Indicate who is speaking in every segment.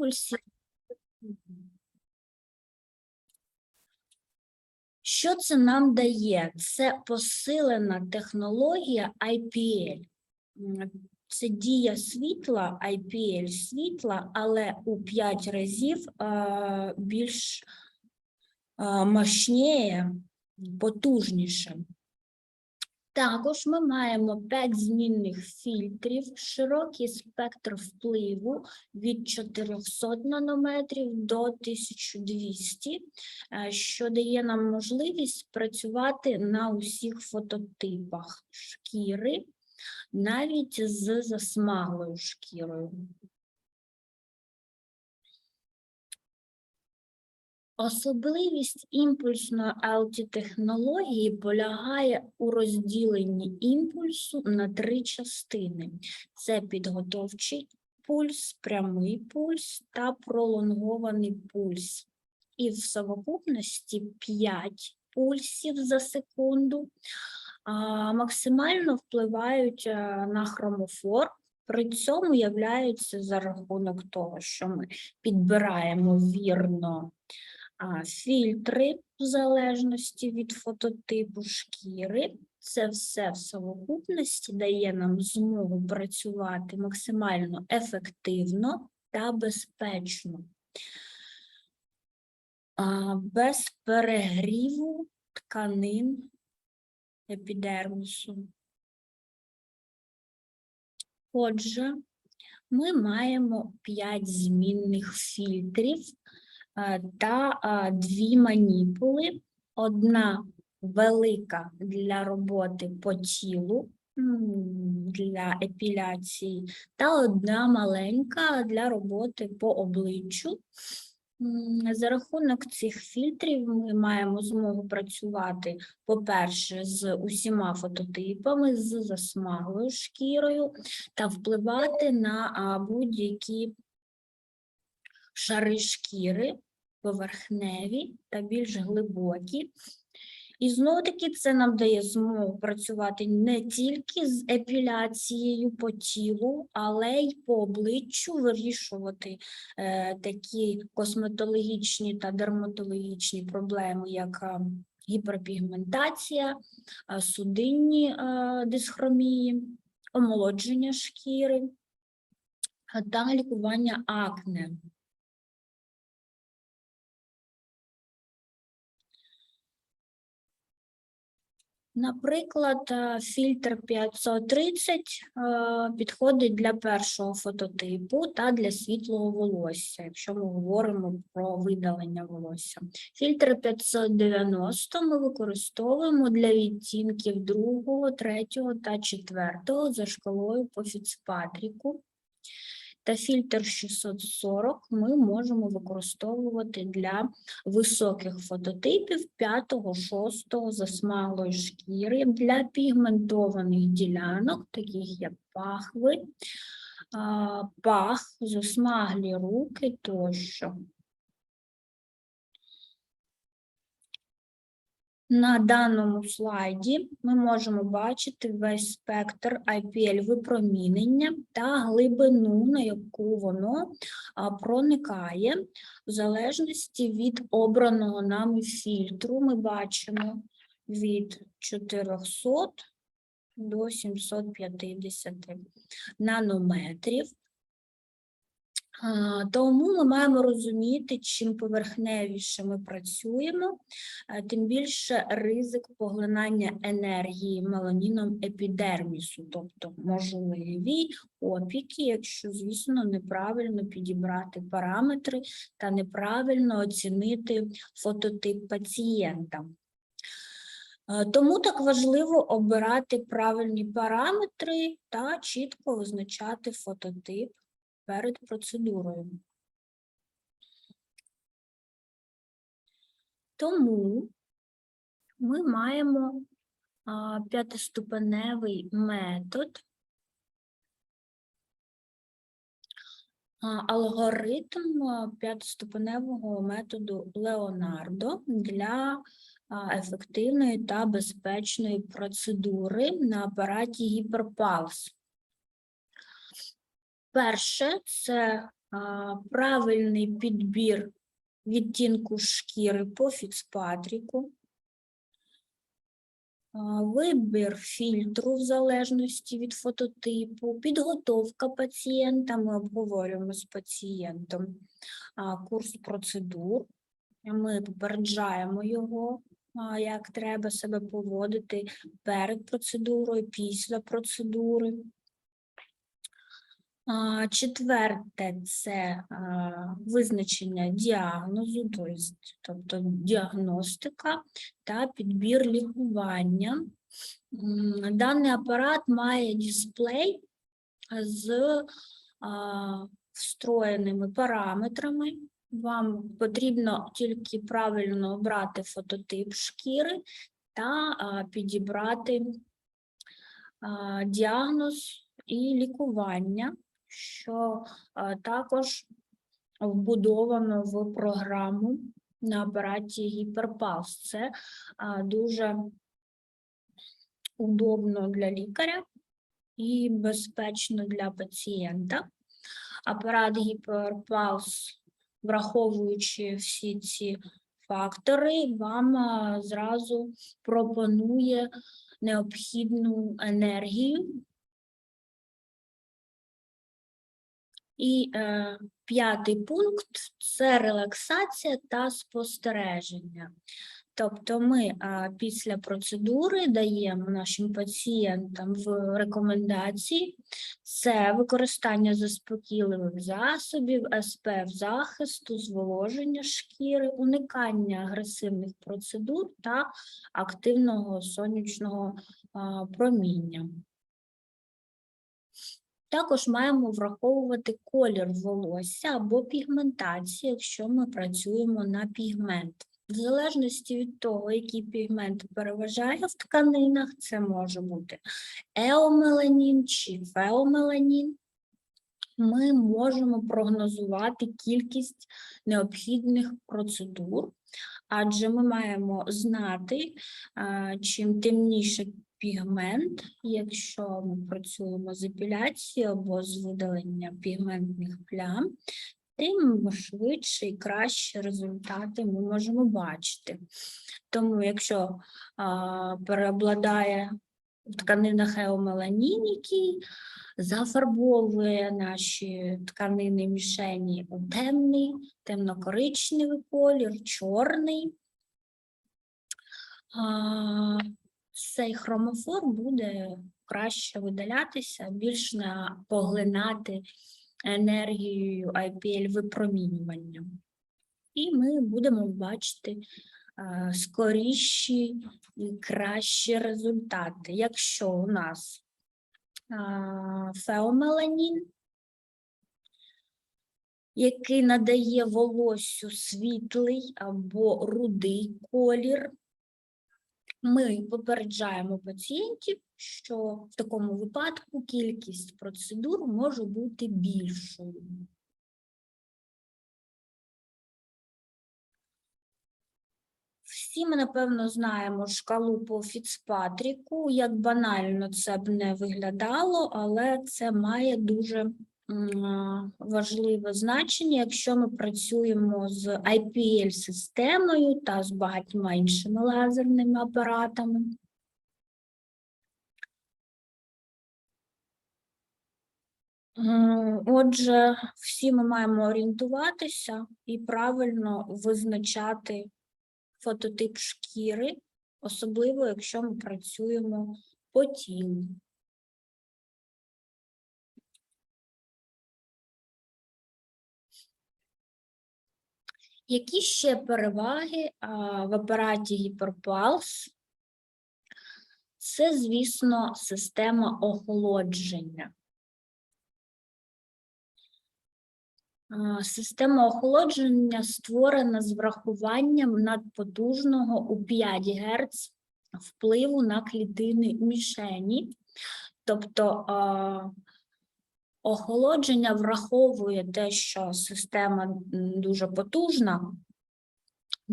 Speaker 1: імпульсів. Що це нам дає? Це посилена технологія IPL. Це дія світла, IPL світла, але у 5 разів а, більш а, мощніє, потужніше. Також ми маємо 5 змінних фільтрів, широкий спектр впливу від 400 нанометрів до 1200, е, що дає нам можливість працювати на усіх фототипах шкіри, навіть з засмаглою шкірою. Особливість імпульсної LT-технології полягає у розділенні імпульсу на три частини: це підготовчий пульс, прямий пульс та пролонгований пульс. І в совокупності 5 пульсів за секунду максимально впливають а, на хромофор. При цьому являються за рахунок того, що ми підбираємо вірно фільтри в залежності від фототипу шкіри. Це все в совокупності дає нам змогу працювати максимально ефективно та безпечно, без перегріву тканин епідермісу. Отже, ми маємо 5 змінних фільтрів та е, дві маніпули. Одна велика для роботи по тілу, для епіляції, та одна маленька для роботи по обличчю. За рахунок цих фільтрів ми маємо змогу працювати, по-перше, з усіма фототипами, з засмаглою шкірою та впливати на будь-які шари шкіри, поверхневі та більш глибокі. І знову таки це нам дає змогу працювати не тільки з епіляцією по тілу, але й по обличчю вирішувати е, такі косметологічні та дерматологічні проблеми, як е, гіперпігментація, е, судинні е, дисхромії, омолодження шкіри та лікування акне. Наприклад, е, фільтр 530 е, підходить для першого фототипу та для світлого волосся, якщо ми говоримо про видалення волосся. Фільтр 590 ми використовуємо для відтінків другого, третього та четвертого за шкалою по Фіцпатріку. Та фільтр 640 ми можемо використовувати для високих фототипів 5-6 засмаглої шкіри для пігментованих ділянок, таких як пахви, пах, засмаглі руки тощо. На даному слайді ми можемо бачити весь спектр IPL випромінення та глибину, на яку воно проникає. В залежності від обраного нами фільтру ми бачимо від 400 до 750 нанометрів. Тому ми маємо розуміти, чим поверхневіше ми працюємо, тим більше ризик поглинання енергії меланіном епідермісу, тобто можливі опіки, якщо, звісно, неправильно підібрати параметри та неправильно оцінити фототип пацієнта. Е, Тому так важливо обирати правильні параметри та чітко визначати фототип перед процедурою. Тому ми маємо п'ятиступеневий метод, алгоритм п'ятиступеневого методу Леонардо для ефективної та безпечної процедури на апараті гіперпалс. Перше це правильний підбір відтінку шкіри по Фіцпатріку, вибір фільтру в залежності від фототипу, підготовка пацієнта. Ми обговорюємо з пацієнтом курс процедур. Ми попереджаємо його, як треба себе поводити перед процедурою, після процедури. Четверте це визначення діагнозу, тобто діагностика та підбір лікування. Даний апарат має дисплей з встроєними параметрами. Вам потрібно тільки правильно обрати фототип шкіри та підібрати діагноз і лікування, що також вбудовано в програму на апараті Гіперпалс. Це дуже удобно для лікаря і безпечно для пацієнта. Апарат Гіперпалс, враховуючи всі ці фактори, вам зразу пропонує необхідну енергію. І е, п'ятий пункт це релаксація та спостереження. Тобто ми а, після процедури даємо нашим пацієнтам в рекомендації це використання заспокійливих засобів, СПФ захисту, зволоження шкіри, уникання агресивних процедур та активного сонячного а, проміння. Також маємо враховувати колір волосся або пігментацію, якщо ми працюємо на пігмент. В залежності від того, який пігмент переважає в тканинах, це може бути еомеланін чи феомеланін. Ми можемо прогнозувати кількість необхідних процедур, адже ми маємо знати, чим темніше пігмент, якщо ми працюємо з епіляцією або з видаленням пігментних плям, тим швидше і краще результати ми можемо бачити. Тому, якщо а, переобладає в тканинах еомеланін, який зафарбовує наші тканини мішені у темний, темно-коричневий колір, чорний, а, цей хромофор буде краще видалятися, більш поглинати енергією IPL випромінювання. І ми будемо бачити а, скоріші і кращі результати. Якщо у нас а, феомеланін, який надає волоссю світлий або рудий колір, ми попереджаємо пацієнтів, що в такому випадку кількість процедур може бути більшою. Всі ми, напевно, знаємо шкалу по Фіцпатріку. Як банально це б не виглядало, але це має дуже важливе значення, якщо ми працюємо з IPL-системою та з багатьма іншими лазерними апаратами. Отже, всі ми маємо орієнтуватися і правильно визначати фототип шкіри, особливо якщо ми працюємо по тілу. Які ще переваги а, в апараті Гіперпалс? Це, звісно, система охолодження. Система охолодження створена з врахуванням надпотужного у 5 Гц впливу на клітини мішені. Тобто охолодження враховує те, що система дуже потужна,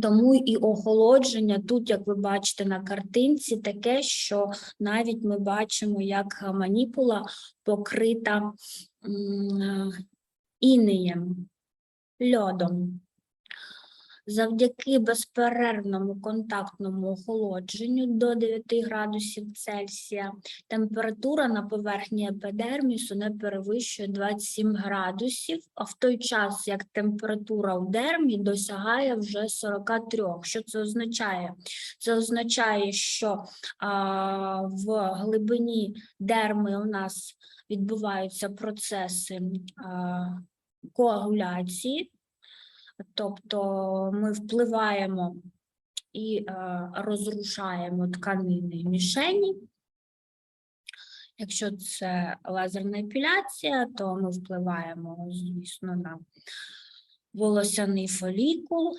Speaker 1: тому і охолодження тут, як ви бачите на картинці, таке, що навіть ми бачимо, як маніпула покрита інеєм, льодом. Завдяки безперервному контактному охолодженню до 9 градусів Цельсія температура на поверхні епідермісу не перевищує 27 градусів, а в той час як температура в дермі досягає вже 43. Що це означає? Це означає, що а, в глибині дерми у нас відбуваються процеси а, коагуляції. Тобто ми впливаємо і е, розрушаємо тканини мішені. Якщо це лазерна епіляція, то ми впливаємо, звісно, на волосяний фолікул, е,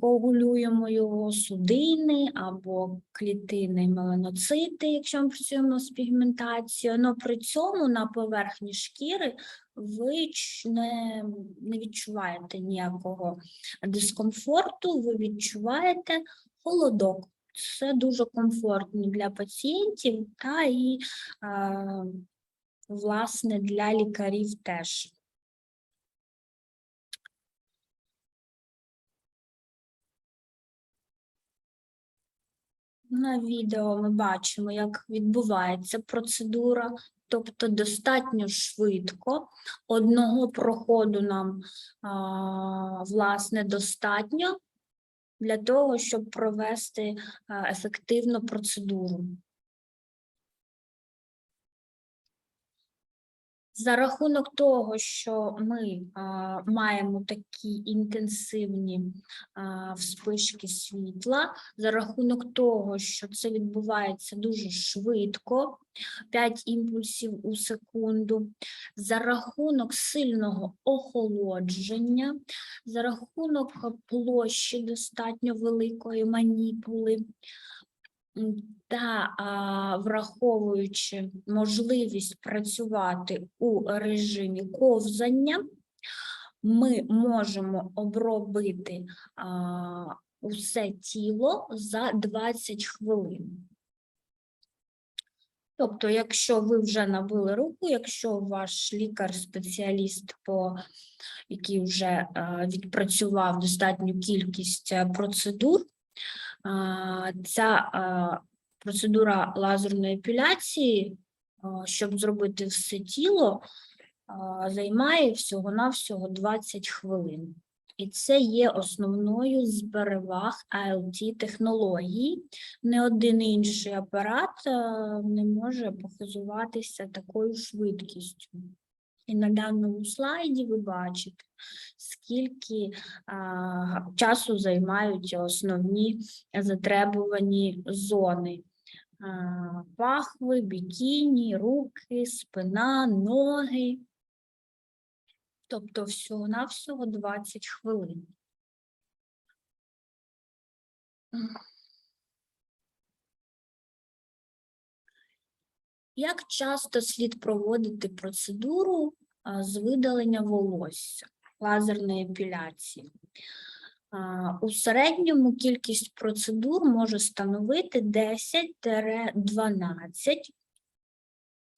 Speaker 1: коагулюємо його, судини або клітини меланоцити, якщо ми працюємо з пігментацією, але при цьому на поверхні шкіри ви не, не відчуваєте ніякого дискомфорту, ви відчуваєте холодок. Це дуже комфортно для пацієнтів та і, е, власне, для лікарів теж. На відео ми бачимо, як відбувається процедура, тобто достатньо швидко. Одного проходу нам власне достатньо для того, щоб провести ефективну процедуру. За рахунок того, що ми а, маємо такі інтенсивні а, вспишки світла, за рахунок того, що це відбувається дуже швидко, 5 імпульсів у секунду, за рахунок сильного охолодження, за рахунок площі достатньо великої маніпули, та а, враховуючи можливість працювати у режимі ковзання, ми можемо обробити а, усе тіло за 20 хвилин. Тобто, якщо ви вже набили руку, якщо ваш лікар-спеціаліст, по який вже відпрацював достатню кількість е, процедур, ця процедура лазерної епіляції, щоб зробити все тіло, займає всього-навсього 20 хвилин. І це є основною з переваг ALT технології. Не один інший апарат не може похизуватися такою швидкістю. І на даному слайді ви бачите, скільки а, часу займають основні затребувані зони. А, пахви, бікіні, руки, спина, ноги. Тобто всього-навсього 20 хвилин. Як часто слід проводити процедуру з видалення волосся, лазерної епіляції? У середньому кількість процедур може становити 10-12.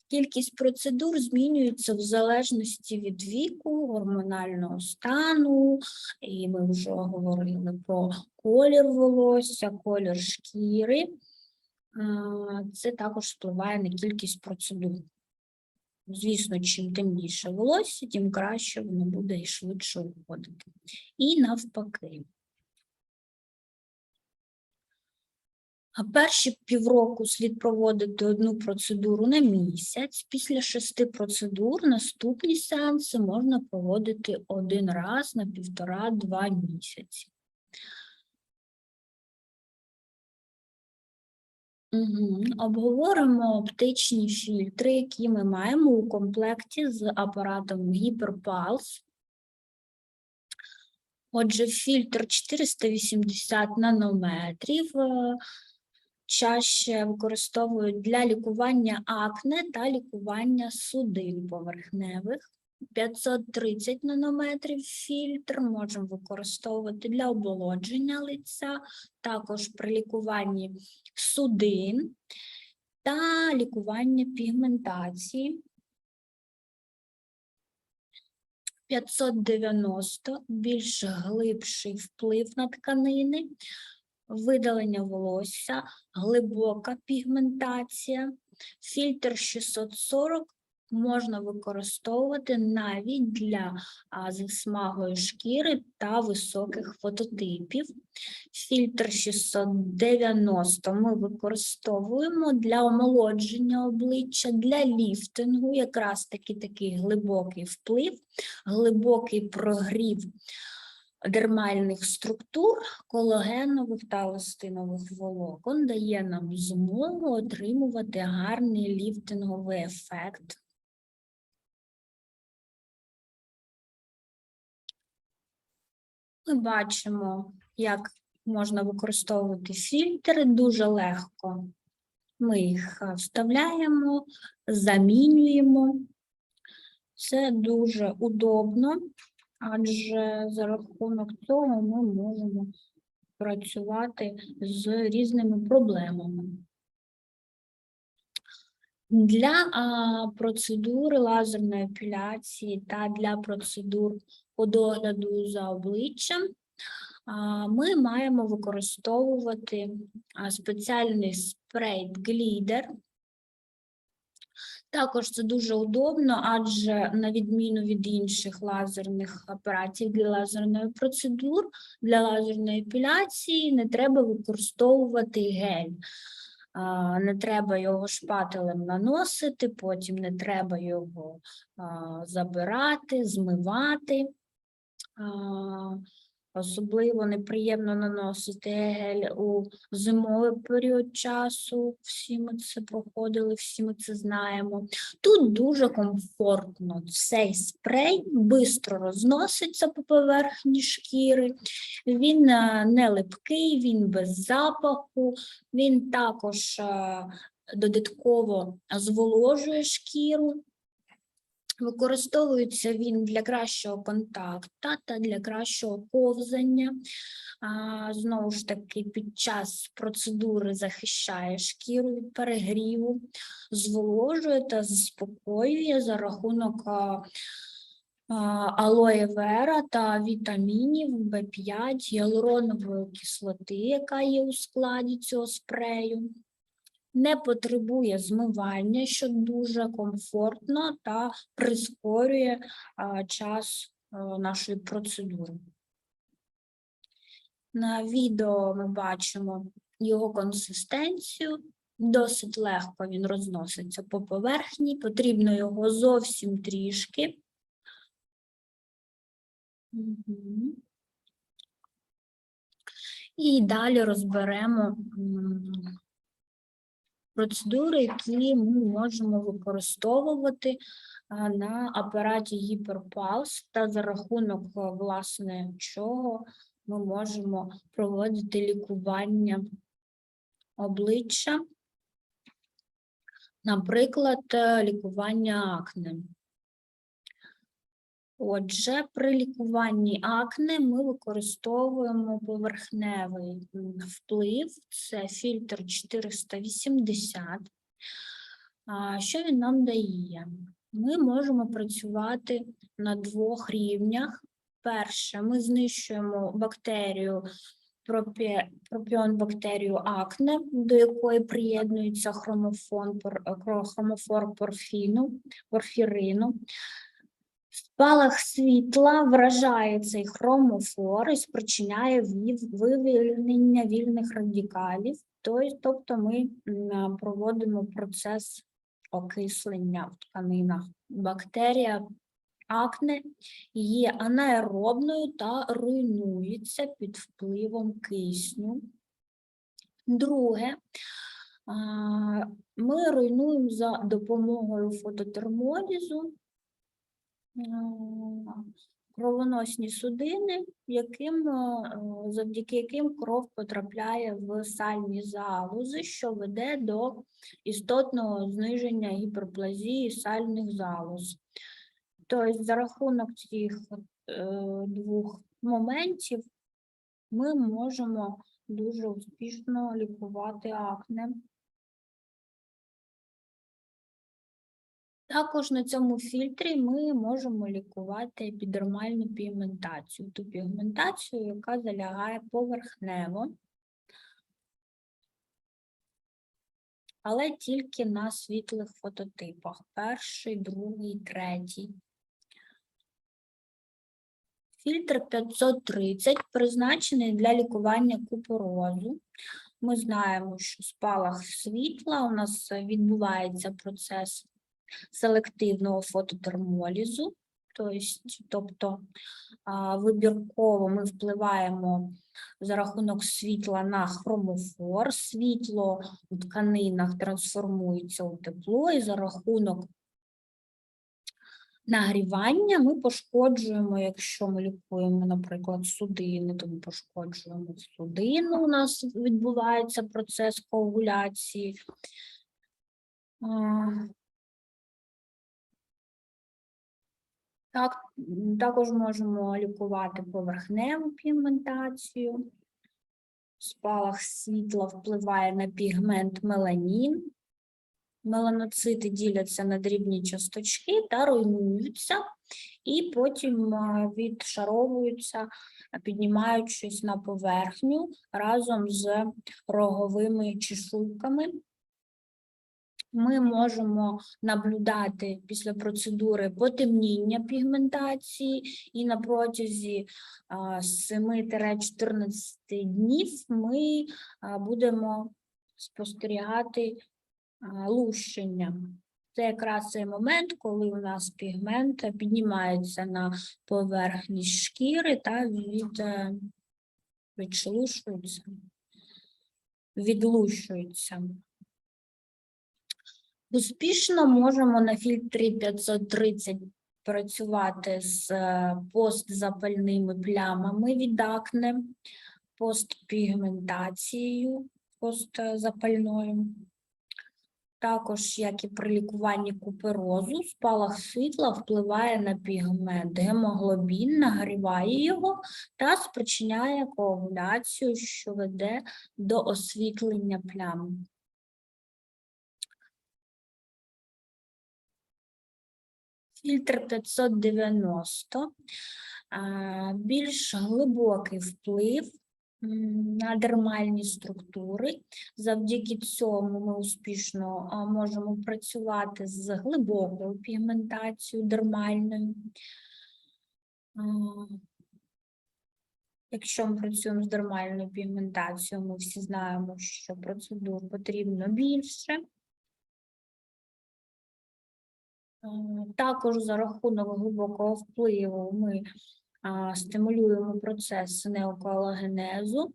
Speaker 1: Кількість процедур змінюється в залежності від віку, гормонального стану, і ми вже говорили про колір волосся, колір шкіри. А, Це також впливає на кількість процедур. Звісно, чим темніше волосся, тим краще воно буде і швидше уходити. І навпаки. А перші півроку слід проводити одну процедуру на місяць. Після шести процедур наступні сеанси можна проводити один раз на півтора-два місяці. Обговоримо оптичні фільтри, які ми маємо у комплекті з апаратом Hyperpulse. Отже, фільтр 480 нанометрів е, чаще використовують для лікування акне та лікування судин поверхневих. 530 нанометрів фільтр можемо використовувати для оболодження лиця, також при лікуванні судин та лікування пігментації. 590 більш глибший вплив на тканини, видалення волосся, глибока пігментація. Фільтр 640 можна використовувати навіть для а, засмаглої шкіри та високих фототипів. Фільтр 690 ми використовуємо для омолодження обличчя, для ліфтингу, якраз таки такий глибокий вплив, глибокий прогрів дермальних структур, колагенових та еластинових волокон дає нам змогу отримувати гарний ліфтинговий ефект. Ми бачимо, як можна використовувати фільтри дуже легко. Ми їх вставляємо, замінюємо. Це дуже удобно, адже за рахунок цього ми можемо працювати з різними проблемами. Для а, процедури лазерної епіляції та для процедур по догляду за обличчям ми маємо використовувати спеціальний спрей глідер. Також це дуже удобно, адже на відміну від інших лазерних апаратів для лазерної процедур, для лазерної епіляції не треба використовувати гель. Не треба його шпателем наносити, потім не треба його забирати, змивати. Особливо неприємно наносити гель у зимовий період часу. Всі ми це проходили, всі ми це знаємо. Тут дуже комфортно. Цей спрей швидко розноситься по поверхні шкіри. Він е, не липкий, він без запаху, він також е, додатково зволожує шкіру. Використовується він для кращого контакту та для кращого ковзання. А, Знову ж таки, під час процедури захищає шкіру від перегріву, зволожує та заспокоює за рахунок а, а, алоє вера та вітамінів В5, гіалуронової кислоти, яка є у складі цього спрею не потребує змивання, що дуже комфортно та прискорює а, час а, нашої процедури. На відео ми бачимо його консистенцію. Досить легко він розноситься по поверхні, потрібно його зовсім трішки. Мгм. І далі розберемо процедури, які ми можемо використовувати на апараті гіперпалс та за рахунок власне чого ми можемо проводити лікування обличчя, наприклад, е, лікування акне. Отже, при лікуванні акне ми використовуємо поверхневий вплив, це фільтр 480. Що він нам дає? Ми можемо працювати на двох рівнях. Перше, ми знищуємо бактерію пропі- пропіон бактерію акне, до якої приєднується хромофон, хромофор порфіну, порфірину. Спалах світла вражає цей хромофор і спричиняє вивільнення вільних радикалів, тобто ми проводимо процес окислення в тканинах. Бактерія акне є анаеробною та руйнується під впливом кисню. Друге, ми руйнуємо за допомогою фототермолізу кровоносні судини, яким, е, завдяки яким кров потрапляє в сальні залози, що веде до істотного зниження гіперплазії сальних залоз. Тобто за рахунок цих е, двох моментів ми можемо дуже успішно лікувати акне. Також на цьому фільтрі ми можемо лікувати епідермальну пігментацію, ту пігментацію, яка залягає поверхнево, але тільки на світлих фототипах. Перший, другий, третій. Фільтр 530 призначений для лікування купорозу. Ми знаємо, що спалах світла у нас відбувається процес селективного фототермолізу, тобто вибірково ми впливаємо за рахунок світла на хромофор, світло у тканинах трансформується у тепло, і за рахунок нагрівання ми пошкоджуємо, якщо ми лікуємо, наприклад, судини, то ми пошкоджуємо судину, у нас відбувається процес коагуляції. Так, також можемо лікувати поверхневу пігментацію. Спалах світла впливає на пігмент меланін. Меланоцити діляться на дрібні часточки та руйнуються, і потім відшаровуються, піднімаючись на поверхню разом з роговими чешуйками. Ми можемо наблюдати після процедури потемніння пігментації, і на протязі 7-14 днів ми будемо спостерігати лущення. Це якраз цей момент, коли у нас пігмент піднімається на поверхність шкіри та від, е, відшелушується, відлущується. Успішно можемо на фільтрі 530 працювати з е, постзапальними плямами від акне, постпігментацією постзапальною. Також, як і при лікуванні куперозу, спалах світла впливає на пігмент. Гемоглобін нагріває його та спричиняє коагуляцію, що веде до освітлення плям. Фільтр 590 більш глибокий вплив на дермальні структури. Завдяки цьому ми успішно можемо працювати з глибокою пігментацією дермальною. Якщо ми працюємо з дермальною пігментацією, ми всі знаємо, що процедур потрібно більше. Також за рахунок глибокого впливу ми стимулюємо процес неоколагенезу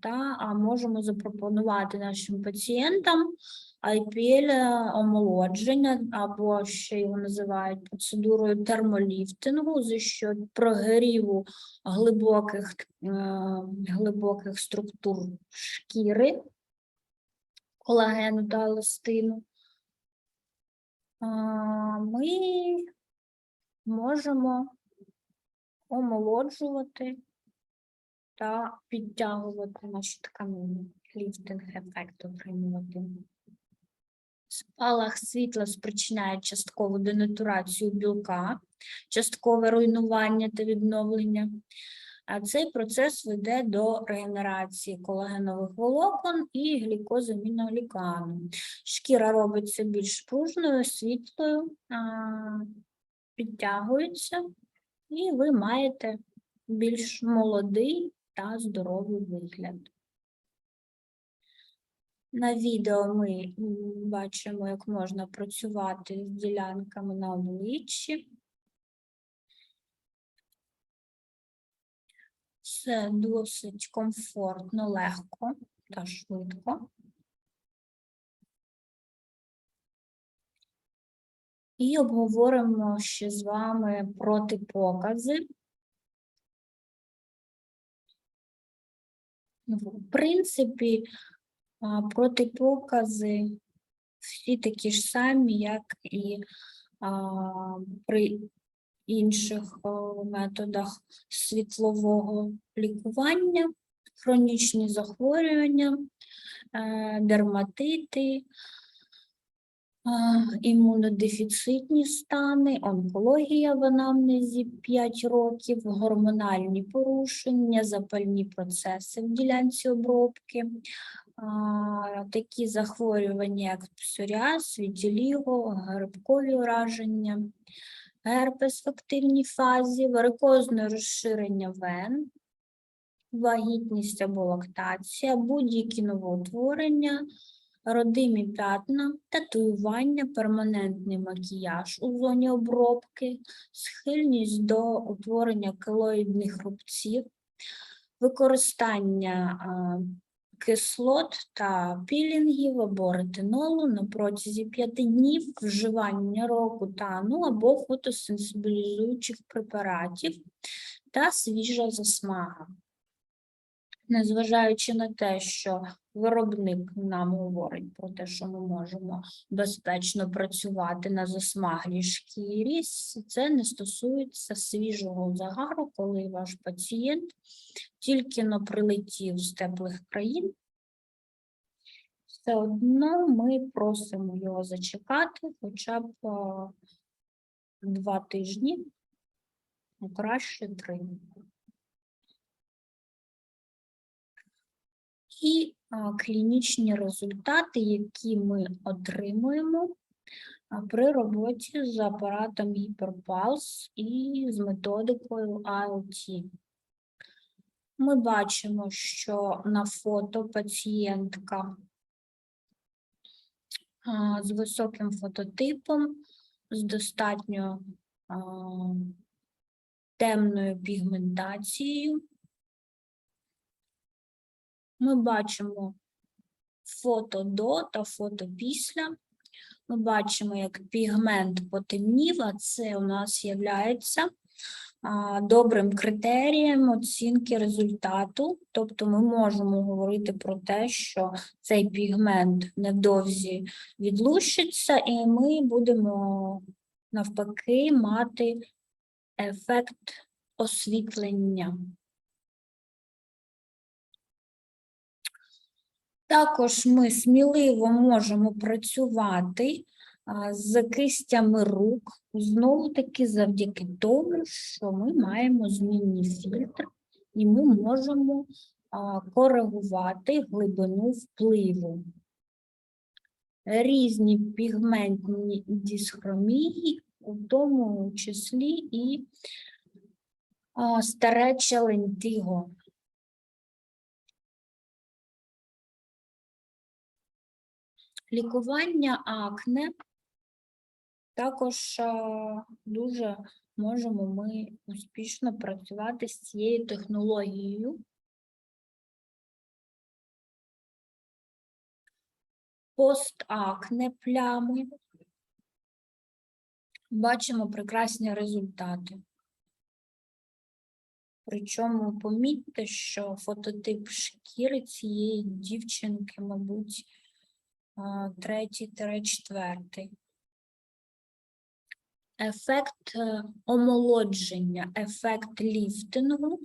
Speaker 1: та можемо запропонувати нашим пацієнтам IPL омолодження, або ще його називають процедурою термоліфтингу, за що прогріву глибоких, е, глибоких структур шкіри, колагену та еластину. Ми можемо омолоджувати та підтягувати наші тканини, ліфтинг ефект отримувати. Спалах світла спричиняє часткову денатурацію білка, часткове руйнування та відновлення. А цей процес веде до регенерації колагенових волокон і глікозаміноглікану. Шкіра робиться більш пружною, світлою, підтягується, і ви маєте більш молодий та здоровий вигляд. На відео ми бачимо, як можна працювати з ділянками на обличчі. Це досить комфортно, легко та швидко. І обговоримо ще з вами протипокази. В принципі, протипокази всі такі ж самі, як і а, при інших методах світлового лікування, хронічні захворювання, е, дерматити, імунодефіцитні стани, онкологія в анамнезі 5 років, гормональні порушення, запальні процеси в ділянці обробки, такі захворювання, як псоріаз, вітіліго, грибкові ураження, герпес в активній фазі, варикозне розширення вен, вагітність або лактація, будь-які новоутворення, родимі п'ятна, татуювання, перманентний макіяж у зоні обробки, схильність до утворення келоїдних рубців, використання а, кислот та пілінгів або ретинолу на протязі 5 днів, вживання рокутану або фотосенсибілізуючих препаратів та свіжа засмага. Незважаючи на те, що виробник нам говорить про те, що ми можемо безпечно працювати на засмаглій шкірі, це не стосується свіжого загару, коли ваш пацієнт тільки но прилетів з теплих країн. Все одно ми просимо його зачекати хоча б два тижні, краще три. І клінічні результати, які ми отримуємо при роботі з апаратом Hyperpulse і з методикою IoT. Ми бачимо, що на фото пацієнтка з високим фототипом, з достатньо темною пігментацією. Ми бачимо фото до та фото після. Ми бачимо, як пігмент потемнів, а це у нас є добрим критерієм оцінки результату. Тобто ми можемо говорити про те, що цей пігмент невдовзі відлущиться, і ми будемо навпаки мати ефект освітлення. Також ми сміливо можемо працювати з кистями рук, знову таки завдяки тому, що ми маємо змінний фільтр, і ми можемо коригувати глибину впливу. Різні пігментні дисхромії, у тому числі і а, старече Лікування акне також дуже можемо ми успішно працювати з цією технологією. Постакне плями. Бачимо прекрасні результати. Причому помітьте, що фототип шкіри цієї дівчинки, мабуть, третій четвертий. Ефект е, омолодження, ефект ліфтингу.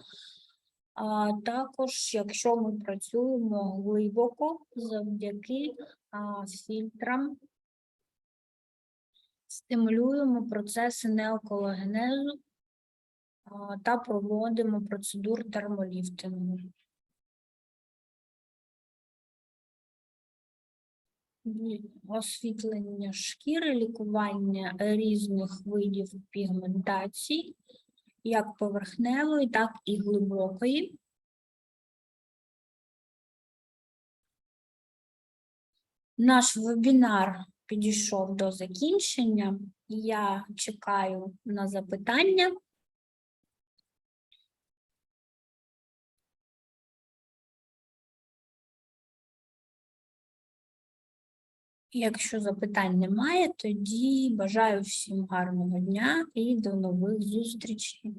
Speaker 1: А також, якщо ми працюємо глибоко завдяки а, фільтрам, стимулюємо процеси неокологенезу а, та проводимо процедур термоліфтингу. Освітлення шкіри, лікування різних видів пігментацій, як поверхневої, так і глибокої. Наш вебінар підійшов до закінчення. Я чекаю на запитання. Якщо запитань немає, тоді бажаю всім гарного дня і до нових зустрічей.